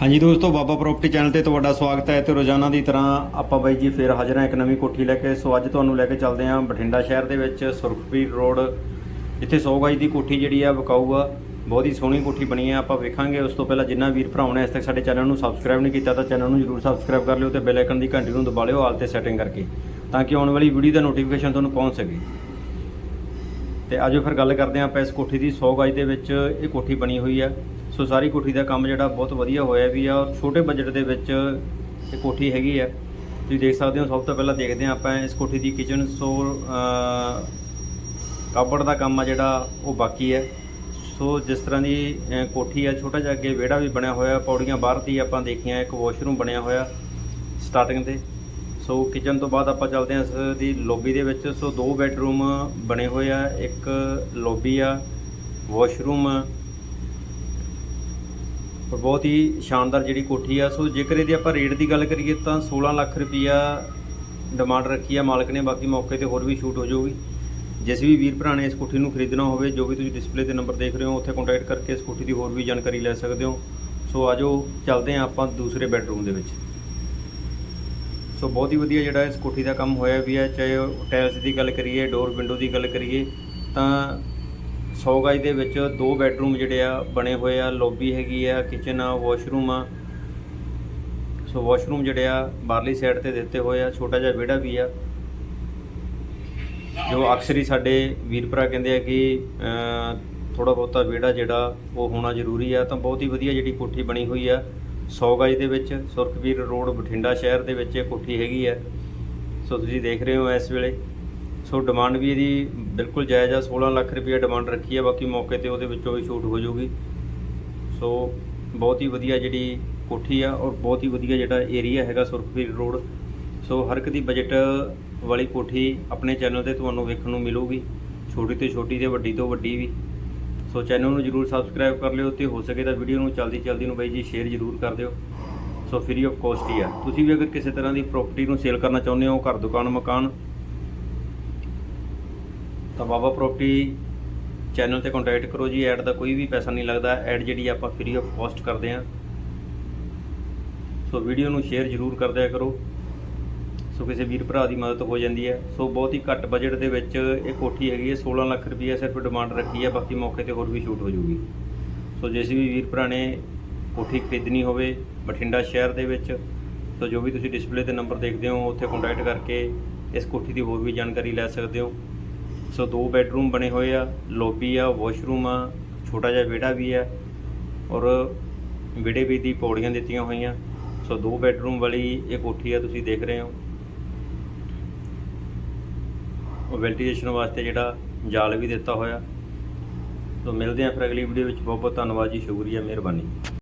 ਹਾਂਜੀ ਦੋਸਤੋ, ਬਾਬਾ property channel ਤੇ ਤੁਹਾਡਾ ਸਵਾਗਤ ਹੈ ਤੇ ਰੋਜ਼ਾਨਾ ਦੀ ਤਰ੍ਹਾਂ ਆਪਾਂ ਬਾਈ ਜੀ ਫੇਰ ਹਾਜ਼ਰ ਹਾਂ ਇੱਕ ਨਵੀਂ ਕੋਠੀ ਲੈ ਕੇ। ਸੋ ਅੱਜ ਤੁਹਾਨੂੰ ਲੈ ਕੇ ਚੱਲਦੇ ਹਾਂ ਬਠਿੰਡਾ ਸ਼ਹਿਰ ਦੇ ਵਿੱਚ ਸੁਰਖਪੀਰ ਰੋਡ। ਇੱਥੇ 100 ਗਜ ਦੀ ਕੋਠੀ ਜਿਹੜੀ ਆ ਵਿਕਾਊ ਆ। ਬਹੁਤ ਹੀ ਸੋਹਣੀ ਕੋਠੀ ਬਣੀ ਆ, ਆਪਾਂ ਵੇਖਾਂਗੇ। ਉਸ ਤੋਂ ਪਹਿਲਾਂ ਜਿੰਨਾ ਵੀਰ ਭਰਾਵਾਂ ਨੇ ਇਸ ਤੱਕ ਸਾਡੇ ਚੈਨਲ ਨੂੰ ਸਬਸਕ੍ਰਾਈਬ ਨਹੀਂ ਕੀਤਾ ਤਾਂ ਚੈਨਲ ਨੂੰ ਜਰੂਰ ਸਬਸਕ੍ਰਾਈਬ ਕਰ ਲਿਓ ਤੇ ਬੈਲ ਆਈਕਨ ਦੀ ਘੰਟੀ ਨੂੰ ਦਬਾ ਲਿਓ, ਆਲ ਤੇ ਸੈਟਿੰਗ ਕਰਕੇ, ਤਾਂ ਕਿ ਆਉਣ ਵਾਲੀ ਵੀਡੀਓ ਦਾ ਨੋਟੀਫਿਕੇਸ਼ਨ ਤੁਹਾਨੂੰ ਪਹੁੰਚ ਸਕੇ। ਤੇ ਆਜੋ ਫਿਰ ਗੱਲ ਕਰਦੇ ਹਾਂ ਆਪਾਂ ਇਸ ਕੋਠੀ ਦੀ 100 ਗਜ ਦੇ ਵਿੱਚ ਇਹ ਕੋਠੀ ਬਣੀ ਹੋਈ ਆ। ਸੋ ਸਾਰੀ ਕੋਠੀ ਦਾ ਕੰਮ ਜਿਹੜਾ ਬਹੁਤ ਵਧੀਆ ਹੋਇਆ ਵੀ ਆ ਔਰ ਛੋਟੇ ਬਜਟ ਦੇ ਵਿੱਚ ਇਹ ਕੋਠੀ ਹੈਗੀ ਆ। ਤੁਸੀਂ ਦੇਖ ਸਕਦੇ ਹੋ, ਸਭ ਤੋਂ ਪਹਿਲਾਂ ਦੇਖਦੇ ਹਾਂ ਆਪਾਂ ਇਸ ਕੋਠੀ ਦੀ ਕਿਚਨ ਸੋ ਕਾਪੜ ਦਾ ਕੰਮ ਆ ਜਿਹੜਾ, ਉਹ ਬਾਕੀ ਹੈ ਸੋ ਜਿਸ ਤਰ੍ਹਾਂ ਦੀ ਕੋਠੀ ਆ, ਛੋਟਾ ਜਿਹਾ ਅੱਗੇ ਵਿਹੜਾ ਵੀ ਬਣਿਆ ਹੋਇਆ, ਪੌੜੀਆਂ ਬਾਹਰ ਦੀ ਆਪਾਂ ਦੇਖੀਆਂ, ਇੱਕ ਵਾਸ਼ਰੂਮ ਬਣਿਆ ਹੋਇਆ ਸਟਾਰਟਿੰਗ ਤੇ। ਸੋ ਕਿਚਨ ਤੋਂ ਬਾਅਦ ਆਪਾਂ ਚੱਲਦੇ ਹਾਂ ਇਸ ਦੀ ਲੌਬੀ ਦੇ ਵਿੱਚ। ਸੋ ਦੋ ਬੈੱਡਰੂਮ ਬਣੇ ਹੋਏ ਆ, ਇੱਕ ਲੌਬੀ ਆ ਵਾਸ਼ਰੂਮ ਆ ਔਰ ਬਹੁਤ ਹੀ ਸ਼ਾਨਦਾਰ ਜਿਹੜੀ ਕੋਠੀ ਆ। ਸੋ ਜੇਕਰ ਇਹਦੀ ਆਪਾਂ ਰੇਟ ਦੀ ਗੱਲ ਕਰੀਏ ਤਾਂ 16 ਲੱਖ ਰੁਪਈਆ ਡਿਮਾਂਡ ਰੱਖੀ ਆ ਮਾਲਕ ਨੇ। ਬਾਕੀ ਮੌਕੇ ਤੇ ਹੋਰ ਵੀ ਸ਼ੂਟ ਹੋ ਜਾਊਗੀ। ਜਿਸ ਵੀ ਵੀਰ ਭਰਾ ਨੇ ਇਸ ਕੋਠੀ ਨੂੰ ਖਰੀਦਣਾ ਹੋਵੇ, ਜੋ ਵੀ ਤੁਸੀਂ ਡਿਸਪਲੇ ਤੇ ਨੰਬਰ ਦੇਖ ਰਹੇ ਹੋ, ਉੱਥੇ ਕੰਟੈਕਟ ਕਰਕੇ ਇਸ ਕੋਠੀ ਦੀ ਹੋਰ ਵੀ ਜਾਣਕਾਰੀ ਲੈ ਸਕਦੇ ਹੋ। ਸੋ ਆਜੋ ਚੱਲਦੇ ਹਾਂ ਆਪਾਂ ਦੂਸਰੇ ਬੈੱਡਰੂਮ ਦੇ ਵਿੱਚ। ਸੋ ਬਹੁਤ ਹੀ ਵਧੀਆ ਜਿਹੜਾ ਇਸ ਕੋਠੀ ਦਾ ਕੰਮ ਹੋਇਆ ਵੀ ਹੈ, ਚਾਹੇ ਟਾਇਲਸ ਦੀ ਗੱਲ ਕਰੀਏ ਡੋਰ ਵਿੰਡੋ ਦੀ ਗੱਲ ਕਰੀਏ, ਤਾਂ 100 ਗਜ ਦੇ ਵਿੱਚ ਦੋ ਬੈੱਡਰੂਮ ਜਿਹੜੇ ਆ ਬਣੇ ਹੋਏ ਆ ਲੌਬੀ ਹੈਗੀ ਆ ਕਿਚਨ ਆ ਵਾਸ਼ਰੂਮ ਆ। ਸੋ ਵਾਸ਼ਰੂਮ ਜਿਹੜੇ ਆ ਬਾਹਰਲੀ ਸਾਈਡ ਤੇ ਦਿੱਤੇ ਹੋਏ ਆ, ਛੋਟਾ ਜਿਹਾ ਵਿਹੜਾ ਵੀ ਆ। ਜੋ ਅਕਸਰ ਹੀ ਸਾਡੇ ਵੀਰ ਭਰਾ ਕਹਿੰਦੇ ਆ ਕਿ ਥੋੜਾ ਬਹੁਤਾ ਵਿਹੜਾ ਜਿਹੜਾ ਉਹ ਹੋਣਾ ਜ਼ਰੂਰੀ ਆ, ਤਾਂ ਬਹੁਤ ਹੀ ਵਧੀਆ ਜਿਹੜੀ ਕੋਠੀ ਬਣੀ ਹੋਈ ਆ। 100 ਗਜ ਦੇ ਵਿੱਚ ਸੁਰਖਵੀਰ ਰੋਡ ਬਠਿੰਡਾ ਸ਼ਹਿਰ ਦੇ ਵਿੱਚ ਇਹ ਕੋਠੀ ਹੈਗੀ ਹੈ ਸੋ ਤੁਸੀਂ ਦੇਖ ਰਹੇ ਹੋ ਇਸ ਵੇਲੇ। ਸੋ ਡਿਮਾਂਡ ਵੀ ਇਹਦੀ ਬਿਲਕੁਲ ਜਾਇਜ਼ ਆ 16 ਲੱਖ ਰੁਪਏ ਡਿਮਾਂਡ ਰੱਖੀ ਆ, ਬਾਕੀ ਮੌਕੇ ਤੇ ਉਹਦੇ ਵਿੱਚੋਂ ਵੀ ਛੂਟ ਹੋ ਜਾਊਗੀ। ਸੋ ਬਹੁਤ ਹੀ ਵਧੀਆ ਜਿਹੜੀ ਕੋਠੀ ਆ ਔਰ ਬਹੁਤ ਹੀ ਵਧੀਆ ਜਿਹੜਾ ਏਰੀਆ ਹੈਗਾ ਸੁਰਖਵੀਰ ਰੋਡ। ਸੋ ਹਰ ਇੱਕ ਦੀ ਬਜਟ ਵਾਲੀ ਕੋਠੀ ਆਪਣੇ ਚੈਨਲ ਤੇ ਤੁਹਾਨੂੰ ਵੇਖਣ ਨੂੰ ਮਿਲੂਗੀ, ਛੋਟੀ ਤੋਂ ਛੋਟੀ ਤੇ ਵੱਡੀ ਤੋਂ ਵੱਡੀ ਵੀ। ਸੋ ਚੈਨਲ ਨੂੰ ਜਰੂਰ ਸਬਸਕ੍ਰਾਈਬ ਕਰ ਲਿਓ ਤੇ ਹੋ ਸਕੇ ਤਾਂ ਵੀਡੀਓ ਨੂੰ ਜਲਦੀ ਜਲਦੀ ਨੂੰ ਬਾਈ ਜੀ ਸ਼ੇਅਰ ਜਰੂਰ ਕਰ ਦਿਓ। ਸੋ ਫ੍ਰੀ ਆਫ ਕੋਸਟ ਹੀ ਆ। ਤੁਸੀਂ ਵੀ ਅਗਰ ਕਿਸੇ ਤਰ੍ਹਾਂ ਦੀ ਪ੍ਰਾਪਰਟੀ ਨੂੰ ਸੇਲ ਕਰਨਾ ਚਾਹੁੰਦੇ ਹੋ, ਘਰ, ਦੁਕਾਨ, ਮਕਾਨ, ਤਾਂ ਬਾਬਾ ਪ੍ਰਾਪਰਟੀ ਚੈਨਲ ਤੇ ਕੰਟੈਕਟ ਕਰੋ ਜੀ। ਐਡ ਦਾ ਕੋਈ ਵੀ ਪੈਸਾ ਨਹੀਂ ਲੱਗਦਾ। ਐਡ ਜਿਹੜੀ ਆਪਾਂ ਫ੍ਰੀ ਆਫ ਕੋਸਟ ਕਰਦੇ ਹਾਂ। ਸੋ ਵੀਡੀਓ ਨੂੰ ਸ਼ੇਅਰ ਜਰੂਰ ਕਰ ਦਿਆ ਕਰੋ। ਸੋ ਕਿਸੇ ਵੀਰ ਭਰਾ ਦੀ ਮਦਦ ਹੋ ਜਾਂਦੀ ਹੈ। ਸੋ ਬਹੁਤ ਹੀ ਘੱਟ ਬਜਟ ਦੇ ਵਿੱਚ ਇਹ ਕੋਠੀ ਹੈਗੀ ਹੈ। 16 ਲੱਖ ਰੁਪਈਆ ਸਿਰਫ ਡਿਮਾਂਡ ਰੱਖੀ ਹੈ। ਬਾਕੀ ਮੌਕੇ ਤੇ ਹੋਰ ਵੀ ਸ਼ੂਟ ਹੋ ਜਾਊਗੀ। ਸੋ ਜੇ ਵੀ ਵੀਰ ਭਰਾ ਨੇ ਕੋਠੀ ਖਰੀਦਣੀ ਹੋਵੇ ਬਠਿੰਡਾ ਸ਼ਹਿਰ ਦੇ ਵਿੱਚ ਸੋ ਜੋ ਵੀ ਤੁਸੀਂ ਡਿਸਪਲੇ ਤੇ ਨੰਬਰ ਦੇਖਦੇ ਹੋ, ਉੱਥੇ ਕੰਟੈਕਟ ਕਰਕੇ ਇਸ ਕੋਠੀ ਦੀ ਹੋਰ ਵੀ ਜਾਣਕਾਰੀ ਲੈ ਸਕਦੇ ਹੋ। ਸੋ ਦੋ ਬੈੱਡਰੂਮ ਬਣੇ ਹੋਏ ਆ। ਲੋਬੀ ਆ ਵਾਸ਼ਰੂਮ ਆ, ਛੋਟਾ ਜਿਹਾ ਵਿਹੜਾ ਵੀ ਆ ਔਰ ਵਿਹੜੇ ਵੀ ਦੀ ਪੌੜੀਆਂ ਦਿੱਤੀਆਂ ਹੋਈਆਂ। ਸੋ ਦੋ ਬੈੱਡਰੂਮ ਵਾਲੀ ਇਹ ਕੋਠੀ ਆ ਤੁਸੀਂ ਦੇਖ ਰਹੇ ਹੋ ਉਹ ਵੈਂਟੀਲੇਸ਼ਨ ਵਾਸਤੇ ਜਿਹੜਾ ਜਾਲ ਵੀ ਦਿੱਤਾ ਹੋਇਆ। ਸੋ ਮਿਲਦੇ ਹਾਂ ਫਿਰ ਅਗਲੀ ਵੀਡੀਓ ਵਿੱਚ। ਬਹੁਤ ਬਹੁਤ ਧੰਨਵਾਦ ਜੀ। ਸ਼ੁਕਰੀਆ, ਮਿਹਰਬਾਨੀ।